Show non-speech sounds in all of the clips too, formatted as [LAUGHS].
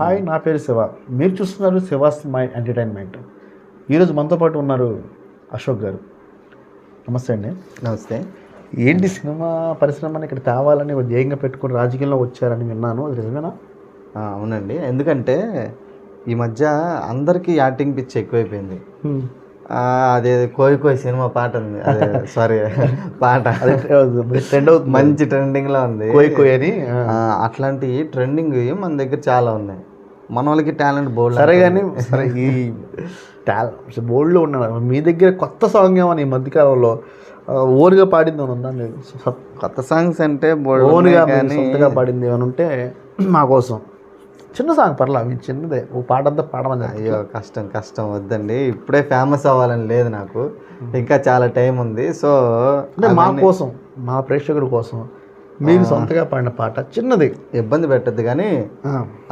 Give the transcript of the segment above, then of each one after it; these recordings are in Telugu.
హాయ్ నా పేరు శివ. మీరు చూస్తున్నారు శివాస్ మై ఎంటర్టైన్మెంట్. ఈరోజు మనతో పాటు ఉన్నారు అశోక్ గారు. నమస్తే అండి. నమస్తే. ఏంటి సినిమా పరిశ్రమని ఇక్కడ తేవాలని ఒక ధ్యేయంగా పెట్టుకుని రాజకీయంలో వచ్చారని విన్నాను. అది నిజమేనా? అవునండి. ఎందుకంటే ఈ మధ్య అందరికీ యాక్టింగ్ పిచ్చి ఎక్కువైపోయింది. అదే కోయి కోయి సినిమా పాట ఉంది. అదే [LAUGHS] సారీ పాట. అదే ట్రెండ్ అవుతుంది. మంచి ట్రెండింగ్లో ఉంది. కోయి కోయి అని. అట్లాంటి ట్రెండింగ్ మన దగ్గర చాలా ఉన్నాయి. మన వాళ్ళకి టాలెంట్ బోల్డ్ సరే కానీ సరే ఈ టాలెంట్ బోల్డ్లో ఉన్నారు మీ దగ్గర కొత్త సాంగ్ ఏమని ఈ మధ్యకాలంలో ఓన్గా పాడింది ఏమైనా ఉందా? మీరు కొత్త సాంగ్స్ అంటే ఓన్గా సొంతగా పాడింది ఏమైనా ఉంటే మా కోసం. చిన్న సాంగ్ పర్లా మీ చిన్నదే. ఓ పాట అంతా పాడమని. అయ్యో కష్టం కష్టం వద్దండి. ఇప్పుడే ఫేమస్ అవ్వాలని లేదు నాకు. ఇంకా చాలా టైం ఉంది సో అంటే మా కోసం మా ప్రేక్షకుల కోసం మీరు సొంతగా పాడిన పాట చిన్నది. ఇబ్బంది పెట్టద్దు కానీ.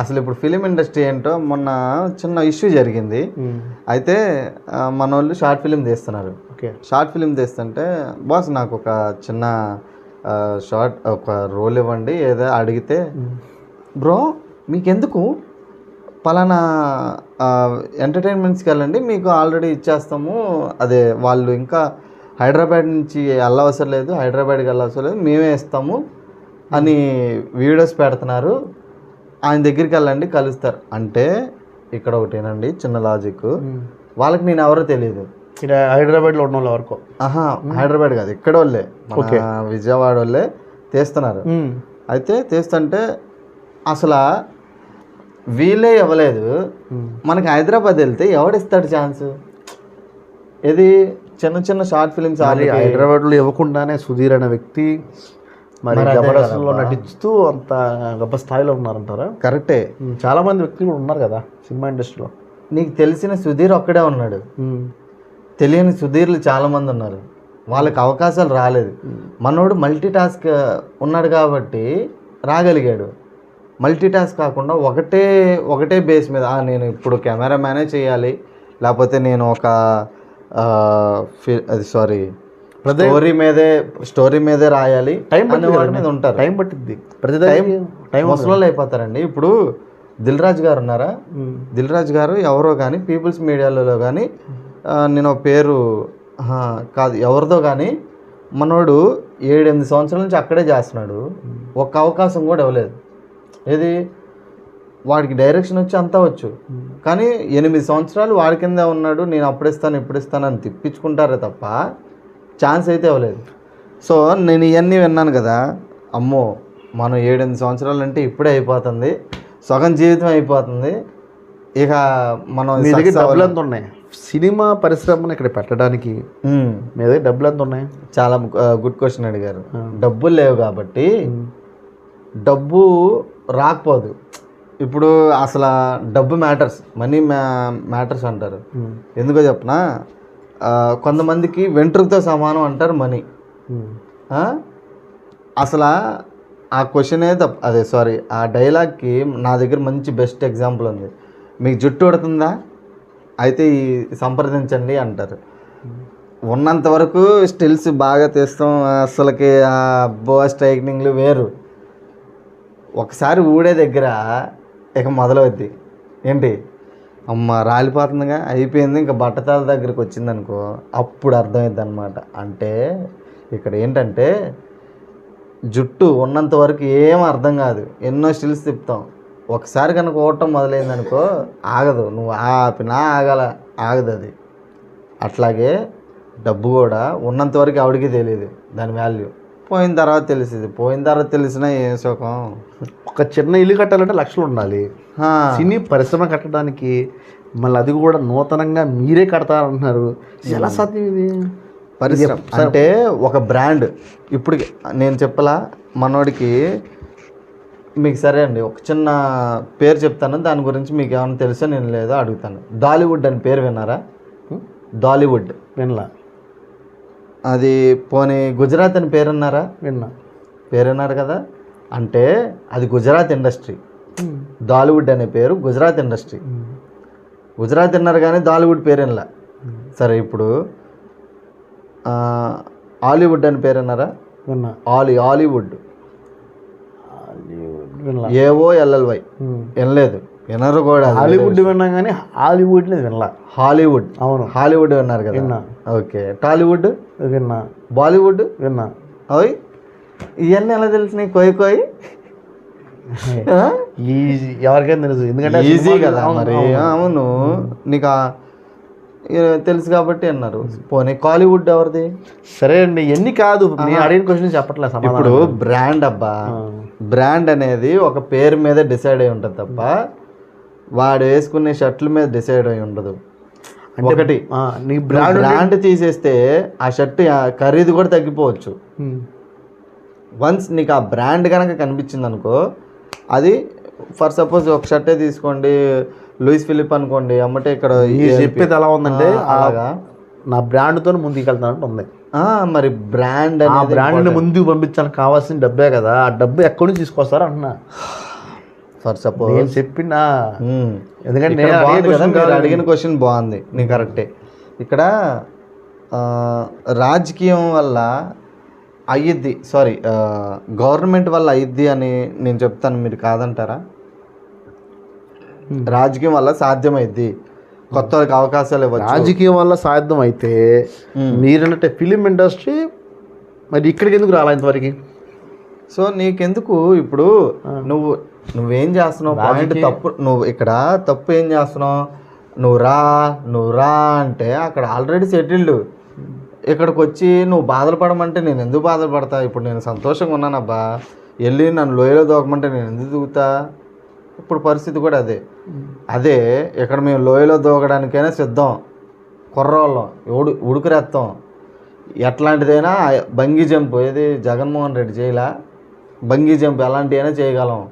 అసలు ఇప్పుడు ఫిలిం ఇండస్ట్రీ ఏంటో మొన్న చిన్న ఇష్యూ జరిగింది. అయితే మన వాళ్ళు షార్ట్ ఫిలిం తీస్తున్నారు. ఓకే. షార్ట్ ఫిలిం తీస్తుంటే బాస్ నాకు ఒక చిన్న షార్ట్ ఒక రోల్ ఇవ్వండి ఏదో అడిగితే బ్రో మీకెందుకు? పలానా ఎంటర్టైన్మెంట్స్కి వెళ్ళండి మీకు ఆల్రెడీ ఇచ్చేస్తాము. అదే వాళ్ళు ఇంకా హైదరాబాద్ నుంచి వెళ్ళవసరం లేదు హైదరాబాద్కి వెళ్ళవసరం లేదు మేమే ఇస్తాము. అని వీడియోస్ పెడుతున్నారు. ఆయన దగ్గరికి వెళ్ళండి కలుస్తారు. అంటే ఇక్కడ ఒకటేనండి చిన్న లాజిక్ వాళ్ళకి నేను ఎవరో తెలియదు. ఇక్కడ హైదరాబాద్లో ఉన్న వాళ్ళు ఎవరికో. ఆహా హైదరాబాద్ కాదు ఇక్కడ వాళ్ళే మన విజయవాడ వాళ్ళే తీస్తున్నారు. అయితే తీస్తుంటే అసలు వీళ్ళే ఇవ్వలేదు. మనకి హైదరాబాద్ వెళ్తే ఎవడిస్తాడు ఛాన్స్ ఇది చిన్న చిన్న షార్ట్ ఫిలిమ్స్ హైదరాబాద్లో ఇవ్వకుండానే సుధీర్ అనే వ్యక్తి మరి జబర్దస్త్లో నటిస్తూ అంత గొప్ప స్థాయిలో ఉన్నారంటారా? కరెక్టే. చాలా మంది వ్యక్తులు ఉన్నారు కదా సినిమా ఇండస్ట్రీలో. నీకు తెలిసిన సుధీర్ ఒక్కడే ఉన్నాడు. తెలియని సుధీర్లు చాలా మంది ఉన్నారు. వాళ్ళకి అవకాశాలు రాలేదు. మనోడు మల్టీ టాస్క్ ఉన్నాడు కాబట్టి రాగలిగాడు. మల్టీ టాస్క్ కాకుండా ఒకటే ఒకటే బేస్ మీద "ఆ, నేను ఇప్పుడు కెమెరామ్యానే చేయాలి. లేకపోతే నేను ఒక అది సారీ స్టోరీ మీదే స్టోరీ మీదే రాయాలి టైం వాడి మీద ఉంటారు. టైం పట్టిద్ది. ప్రతి టైం టైం ముసలోళ్ళు అయిపోతారండి. ఇప్పుడు దిల్ రాజు గారు ఉన్నారా. దిల్ రాజు గారు ఎవరో కానీ పీపుల్స్ మీడియాలలో కానీ నేను పేరు కాదు ఎవరిదో కానీ మనోడు ఏడెనిమిది సంవత్సరాల నుంచి అక్కడే చేస్తున్నాడు. ఒక్క అవకాశం కూడా ఇవ్వలేదు. ఏది? వాడికి డైరెక్షన్ వచ్చి అంతా వచ్చు. కానీ ఎనిమిది సంవత్సరాలు వాడి కింద ఉన్నాడు నేను అప్పుడు ఇస్తాను ఇప్పుడు ఇస్తాను అని తిప్పించుకుంటారే తప్ప ఛాన్స్ అయితే ఇవ్వలేదు. సో నేను ఇవన్నీ విన్నాను కదా అమ్మో మనం ఏడెనిమిది సంవత్సరాలు అంటే ఇప్పుడే అయిపోతుంది సగం జీవితం అయిపోతుంది ఇక మనం మీ దగ్గర success డబ్బులు ఎంత ఉన్నాయి సినిమా పరిశ్రమను ఇక్కడ పెట్టడానికి ఉమ్, మీ దగ్గర డబ్బులు ఎంత ఉన్నాయి చాలా గుడ్ క్వశ్చన్ అడిగారు. డబ్బులు లేవు కాబట్టి డబ్బు రాకపోదు. ఇప్పుడు అసలు డబ్బు మ్యాటర్స్ మనీ మ్యాటర్స్ అంటారు. ఎందుకో చెప్పనా? కొంతమందికి వెంట్రుకతో సమానం అంటారు మనీ? అసలు ఆ క్వశ్చనే తప్ప అదే సారీ ఆ డైలాగ్కి నా దగ్గర మంచి బెస్ట్ ఎగ్జాంపుల్ ఉంది. మీకు జుట్టు ఉడుతుందా? అయితే ఈ సంప్రదించండి అంటారు. ఉన్నంత వరకు స్టిల్స్ బాగా తీస్తాం అసలుకి ఆ బో స్ట్రైక్నింగ్లు వేరు. ఒకసారి ఊడే దగ్గర ఇక మొదలవుద్ది. ఏంటి? అమ్మ రాలిపోతుందిగా. అయిపోయింది. ఇంకా బట్టతల దగ్గరికి వచ్చిందనుకో అప్పుడు అర్థమైద్ది అనమాట అంటే ఇక్కడ ఏంటంటే జుట్టు ఉన్నంత వరకు ఏం అర్థం కాదు. ఎన్నో స్టిల్స్ తిప్పుతాం. ఒకసారి కనుక ఓటం మొదలైందనుకో ఆగదు. నువ్వు ఆపినా ఆగల ఆగదు అది. అట్లాగే డబ్బు కూడా ఉన్నంత వరకు ఆవిడికి తెలియదు. దాని వాల్యూ పోయిన తర్వాత తెలిసింది. పోయిన తర్వాత తెలిసినా ఏం సుఖం ఒక చిన్న ఇల్లు కట్టాలంటే లక్షలు ఉండాలి. సినీ పరిశ్రమ కట్టడానికి మళ్ళీ అది కూడా నూతనంగా మీరే కడతారంటున్నారు ఎలా సాధ్యం ఇది? పరిశ్రమ. అంటే ఒక బ్రాండ్. ఇప్పుడు నేను చెప్పలా మనోడికి మీకు సరే అండి ఒక చిన్న పేరు చెప్తాను. దాని గురించి మీకు ఏమైనా తెలుసో నేను లేదో అడుగుతాను. డాలీవుడ్ అని పేరు విన్నారా? డాలీవుడ్. వినలా. అది పోనీ గుజరాత్ అని పేరు విన్నారా విన్నా. పేరు విన్నారు కదా. అంటే అది గుజరాత్ ఇండస్ట్రీ. డాలీవుడ్ అనే పేరు గుజరాత్ ఇండస్ట్రీ. గుజరాత్ విన్నారు కానీ డాలీవుడ్ పేరు వినలా సరే ఇప్పుడు హాలీవుడ్ అని పేరు విన్నారా విన్నా. ఆలీ హాలీవుడ్. ఏఓ ఎల్ఎల్వై. వినలేదు. వినరు కూడా. హాలీవుడ్ విన్నాం కానీ హాలీవుడ్ వినలా. హాలీవుడ్. అవును. హాలీవుడ్ విన్నారు కదా? విన్నా. ఓకే. టాలీవుడ్? విన్నా. బాలీవుడ్? విన్నా. ఓయ్ ఇవన్నీ ఎలా తెలిసినాయి కోయి కోయి? [LAUGHS] ఈజీ. ఎవరికైనా తెలుసు. ఎందుకంటే ఈజీ కదా మరి. అవును. నీకు తెలుసు కాబట్టి అన్నారు. పోనీ కాలీవుడ్ ఎవరిది? సరే అండి. ఎన్ని కాదు. నేను అడిగిన క్వశ్చన్ చెప్పట్లేదు ఇప్పుడు బ్రాండ్ అబ్బా. బ్రాండ్ అనేది ఒక పేరు మీద డిసైడ్ అయి ఉంటుంది తప్ప వాడు వేసుకునే షర్ట్ల మీద డిసైడ్ అయి ఉండదు. ఒకటి నీ బ్రాండ్ బ్రాండ్ తీసేస్తే ఆ షర్ట్ ఖరీదు కూడా తగ్గిపోవచ్చు. వన్స్ నీకు ఆ బ్రాండ్ కనుక కనిపించింది అనుకో అది ఫర్ సపోజ్ ఒక షర్టే తీసుకోండి లూయిస్ ఫిలిప్ అనుకోండి అమ్మటే ఇక్కడ చెప్పేది ఎలా ఉందంటే అలాగా? నా బ్రాండ్తో ముందుకు వెళ్తానంటే ఉంది. మరి బ్రాండ్ ఆ బ్రాండ్ని ముందుకు పంపించడానికి కావాల్సిన డబ్బే కదా ఆ డబ్బు ఎక్కడి నుంచి తీసుకొస్తారు అంటున్నా. For suppose. నేను చెప్పిన. ఎందుకంటే నేను. అడిగిన క్వశ్చన్ బాగుంది. నీ కరెక్టే. ఇక్కడ రాజకీయం వల్ల అయ్యిద్ది సారీ గవర్నమెంట్ వల్ల అయ్యిద్ది అని నేను చెప్తాను. మీరు కాదంటారా? రాజకీయం వల్ల సాధ్యమైద్ది. కొత్త వాళ్ళకి అవకాశాలు ఇవ్వచ్చు. రాజకీయం వల్ల సాధ్యం అయితే మీరంటే ఫిలిం ఇండస్ట్రీ మరి ఇక్కడికి ఎందుకు రాలా ఇంతవరకు? సో నీకెందుకు ఇప్పుడు నువ్వు నువ్వేం చేస్తున్నావు? పాయింట్ తప్పు నువ్వు ఇక్కడ తప్పు ఏం చేస్తున్నావు? నువ్వు రా నువ్వు రా అంటే అక్కడ ఆల్రెడీ సెటిల్డ్ ఇక్కడికి వచ్చి నువ్వు బాధలు పడమంటే నేను ఎందుకు బాధలు పడతా? ఇప్పుడు నేను సంతోషంగా ఉన్నానబ్బా వెళ్ళి నన్ను లోయలో దూకమంటే నేను ఎందుకు దూకుతా? ఇప్పుడు పరిస్థితి కూడా అదే. అదే ఇక్కడ మేము లోయలో దూకడానికైనా సిద్ధం. కుర్రోళ్ళం ఉడు ఉడుకురేస్తాం ఎట్లాంటిదైనా బంగీ జంప్ ఏది? జగన్మోహన్ రెడ్డి చేయలా బంగీ జంప్ ఎలాంటివైనా చేయగలం.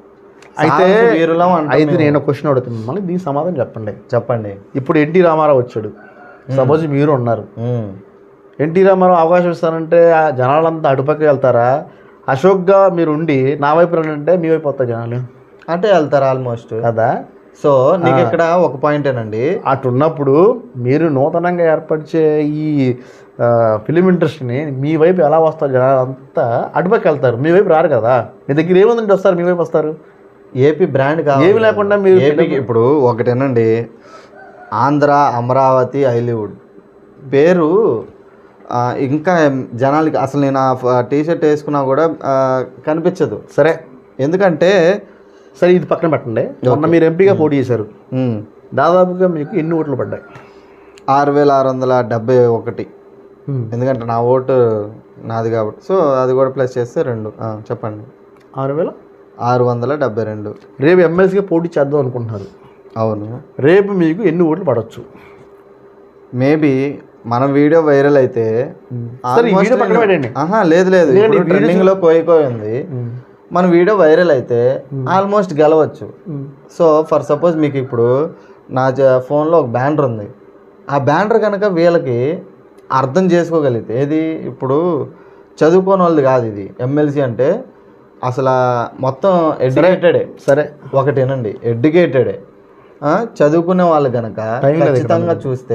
అయితే వీరులం అంటాం అయితే. నేను క్వశ్చన్ అడుగుతున్నాను. మళ్ళీ దీనికి సమాధానం చెప్పండి. చెప్పండి. ఇప్పుడు ఎన్టీ రామారావు వచ్చాడు. సపోజ్ మీరు ఉన్నారు. ఎన్టీ రామారావు అవకాశం ఇస్తానంటే ఆ జనాలంతా అటుపక్క వెళ్తారా? అశోక్గా మీరు ఉండి నా వైపు రండి మీ వైపు వస్తారు జనాలు. అంటే వెళ్తారు ఆల్మోస్ట్. కదా? సో నీకు ఇక్కడ ఒక పాయింటేనండి అటు ఉన్నప్పుడు మీరు నూతనంగా ఏర్పరిచే ఈ ఫిలిం ఇండస్ట్రీని మీ వైపు ఎలా వస్తారు? జనాలు అంతా అటుపక్క వెళ్తారు. మీ వైపు రారు కదా. మీ దగ్గర ఏముందంటే వస్తారు? మీ వైపు వస్తారు. ఏపీ బ్రాండ్ కావాలి. ఏమి లేకుండా మీరు ఏపీకి ఇప్పుడు ఒకటేనండి. ఆంధ్ర అమరావతి హైలీవుడ్. పేరు ఇంకా జనాలకి అసలు నేను ఆ టీ షర్ట్ వేసుకున్నా కూడా కనిపించదు. సరే. ఎందుకంటే సరే ఇది పక్కన పెట్టండి. మొన్న మీరు ఎంపీగా పోటీ చేశారు. దాదాపుగా మీకు ఎన్ని ఓట్లు పడ్డాయి? ఆరు వేల ఆరు వందల డెబ్బై ఒకటి. ఎందుకంటే నా ఓటు నాది కాబట్టి. సో అది కూడా ప్లస్ చేస్తే రెండు. చెప్పండి. ఆరు వేల? ఆరు వందల డెబ్బై రెండు. రేపు ఎమ్మెల్సీగా పోటీ చేద్దాం అనుకుంటున్నారు. అవును. రేపు మీకు ఎన్ని ఓట్లు పడవచ్చు మేబీ మన వీడియో వైరల్ అయితే లేదు లేదు. ట్రెండింగ్లో ఉంది. మన వీడియో వైరల్ అయితే ఆల్మోస్ట్ గెలవచ్చు. సో ఫర్ సపోజ్ మీకు ఇప్పుడు నా ఫోన్లో ఒక బ్యానర్ ఉంది. ఆ బ్యానర్ కనుక వీళ్ళకి అర్థం చేసుకోగలిగితే ఏది? ఇప్పుడు చదువుకోని వాళ్ళది కాదు ఇది. ఎమ్మెల్సీ అంటే అసలు మొత్తం ఎడ్యుకేటెడే. సరే. ఒకటేనండి ఎడ్యుకేటెడే. చదువుకునే వాళ్ళు కనుక ఖచ్చితంగా చూస్తే